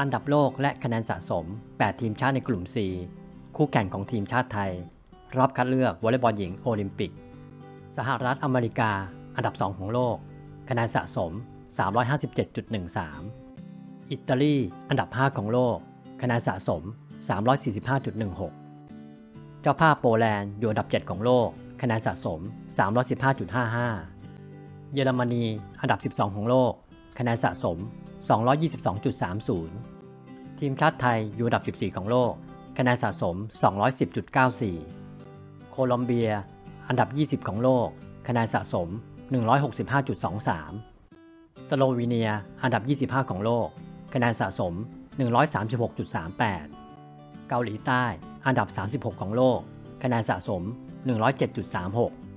อันดับโลกและคะแนนสะสม 8 ทีมชาติในกลุ่ม C คู่แข่งของทีมชาติไทย รอบคัดเลือกวอลเลย์บอลหญิงโอลิมปิก สหรัฐอเมริกา อันดับ 2 ของโลก คะแนนสะสม 357.13 อิตาลี อันดับ 5 ของโลก คะแนนสะสม 345.16 เจ้าภาพโปแลนด์อยู่อันดับ 7 ของโลก คะแนนสะสม 315.55 เยอรมนี อันดับ 12 ของโลก คะแนนสะสม 222.30 ทีมชาติไทยอยู่อันดับ 14 ของโลก คะแนนสะสม 210.94 โคลอมเบีย อันดับ 20 ของโลก คะแนนสะสม 165.23 สโลวีเนีย อันดับ 25 ของโลก คะแนนสะสม 136.38 เกาหลีใต้ อันดับ 36 ของโลก คะแนนสะสม 107.36